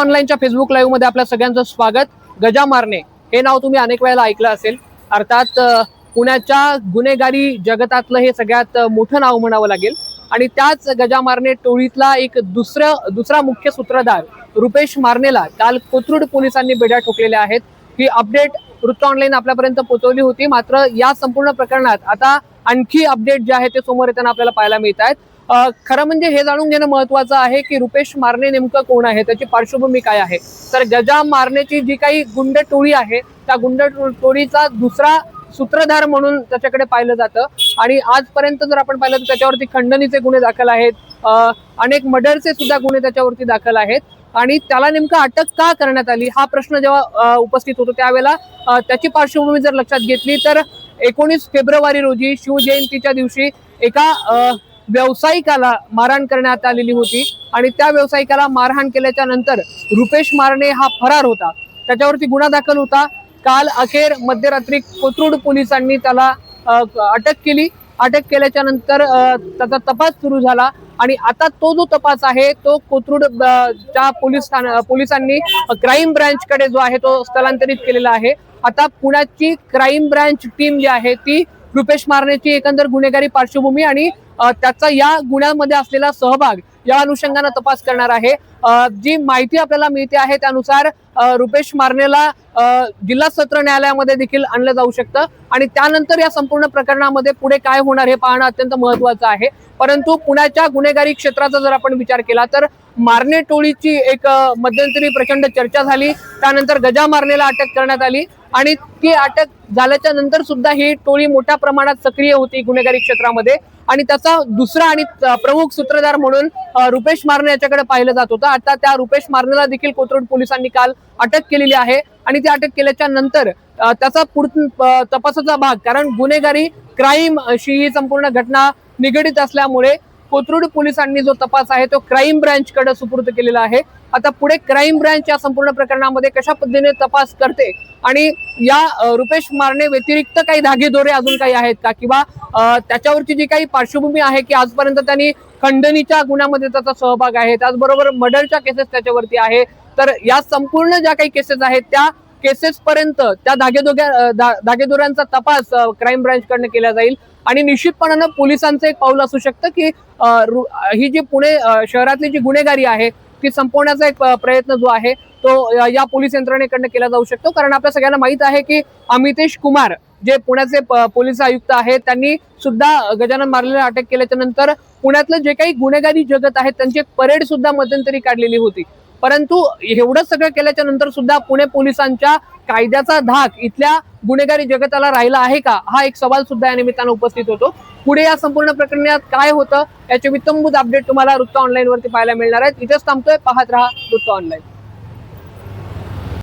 ऑनलाईनच्या फेसबुक लाईव्हमध्ये आपल्या सगळ्यांचं स्वागत. गजा मारणे हे नाव तुम्ही अनेक वेळेला ऐकलं असेल. अर्थात पुण्याच्या गुन्हेगारी जगतातलं हे सगळ्यात मोठं नाव म्हणावं लागेल. आणि त्याच गजा मारणे टोळीतला एक दुसरं दुसरा मुख्य सूत्रधार रुपेश मारनेला काल कोथरूड पोलिसांनी बेड्या ठोकलेल्या आहेत. ही अपडेट वृत्त ऑनलाईन आपल्यापर्यंत पोहोचवली होती. मात्र या संपूर्ण प्रकरणात आता आणखी अपडेट जे आहे ते समोर येताना आपल्याला पाहायला मिळत आहेत खरं म्हणजे हे जाणून घेणं महत्वाचं आहे की रुपेश मारणे नेमकं कोण आहे? त्याची पार्श्वभूमी काय आहे? तर गजा मारण्याची जी काही गुंड टोळी आहे त्या गुंड टो- टोळीचा दुसरा सूत्रधार म्हणून त्याच्याकडे पाहिलं जातं. आणि आजपर्यंत जर आपण पाहिलं तर त्याच्यावरती खंडणीचे गुन्हे दाखल आहेत. अनेक मर्डरचे सुद्धा गुन्हे त्याच्यावरती दाखल आहेत. आणि त्याला नेमकं अटक का करण्यात आली? हा प्रश्न जेव्हा उपस्थित होतो त्यावेळेला त्याची पार्श्वभूमी जर लक्षात घेतली तर एकोणीस फेब्रुवारी रोजी शिवजयंतीच्या दिवशी एका व्यावसायिकाला मारहाण करण्यात आलेली होती आणि त्या व्यावसायिकाला मारहाण केल्याच्यानंतर रुपेश मारणे हा फरार होता. त्याच्यावरती गुन्हा दाखल होता. काल अखेर मध्यरात्री कोथरूड पोलिसांनी त्याला अटक केली. अटक केल्याच्यानंतर त्याचा तपास सुरू झाला आणि आता तो जो तपास आहे तो कोथरूड च्या पोलीस ठाण्या- पोलिसांनी क्राईम ब्रँचकडे कडे जो आहे तो स्थलांतरित केलेला आहे. आता पुण्याची क्राईम ब्रँच टीम जी आहे ती रुपेश मारण्याची एकंदर गुन्हेगारी पार्श्वभूमी आणि त्याचा या गुन्ह्यामध्ये असलेला सहभाग या अनुषंगाने तपास करणार आहे. जी माहिती आपल्याला मिळते आहे त्यानुसार रुपेश मारणेला जिल्हा सत्र न्यायालयामध्ये देखील आणलं जाऊ शकतं आणि त्यानंतर या संपूर्ण प्रकरणामध्ये पुढे काय होणार हे पाहणं अत्यंत महत्वाचं आहे. परंतु पुण्याच्या गुन्हेगारी क्षेत्राचा जर आपण विचार केला तर मारणे टोळीची एक मध्यंतरी प्रचंड चर्चा झाली. त्यानंतर गजा मारनेला अटक करण्यात आली. आणि ती अटक झाल्याच्यानंतर सुद्धा ही टोळी मोठ्या प्रमाणात सक्रिय होती गुन्हेगारी क्षेत्रामध्ये. आणि त्याचा दुसरा आणि प्रमुख सूत्रधार म्हणून रुपेश मारणे याच्याकडे पाहिलं जात होतं. आता त्या रुपेश मारणेला देखील कोथरूड पोलिसांनी काल अटक केलेली आहे. आणि ती अटक केल्याच्यानंतर त्याचा पुढ तपासाचा भाग कारण गुन्हेगारी क्राईम अशी ही संपूर्ण घटना निगडीत असल्यामुळे कोथरूड पोलिसांनी जो तपास आहे तो क्राईम ब्रँचकडे सुपूर्द केलेला आहे. आता पुढे क्राईम ब्रँच या संपूर्ण प्रकरणामध्ये कशा पद्धतीने तपास करते? आणि या रुपेश मारणे व्यतिरिक्त काही धागेदोरे अजून काही आहेत का? किंवा त्याच्यावरची जी काही पार्श्वभूमी आहे की आजपर्यंत त्यांनी खंडणीच्या गुन्ह्यामध्ये त्याचा सहभाग आहे त्याचबरोबर मर्डरच्या केसेस त्याच्यावरती आहे. तर या संपूर्ण ज्या काही केसेस आहेत त्या केसेस पर्यंत त्या धागेदोग्या धागेदोऱ्यांचा तपास क्राईम ब्रांच कडनं केला जाईल. आणि निश्चितपणानं पोलिसांचं एक पाऊल असू शकतं की ही जी पुणे शहरातली जी गुन्हेगारी आहे ती संपवण्याचा एक प्रयत्न जो आहे तो या पोलीस यंत्रणेकडनं केला जाऊ शकतो. कारण आपल्या सगळ्यांना माहीत आहे की अमितेश कुमार जे पुण्याचे पोलीस आयुक्त आहेत त्यांनी सुद्धा गजानन मारलेला अटक केल्याच्यानंतर पुण्यातलं जे काही गुन्हेगारी जगत आहे त्यांची एक परेड सुद्धा मध्यंतरी काढलेली होती. परंतु एवढं सगळं केल्याच्यानंतर सुद्धा पुणे पोलिसांच्या कायद्याचा धाक इथल्या गुन्हेगारी जगताला राहिला आहे का? हा एक सवाल सुद्धा या निमित्तानं उपस्थित होतो. पुढे या संपूर्ण प्रकरणात काय होतं? याचे वितंबूत अपडेट तुम्हाला वृत्त ऑनलाईन वरती पाहायला मिळणार आहेत. इथेच थांबतोय. पाहत राहा वृत्त ऑनलाईन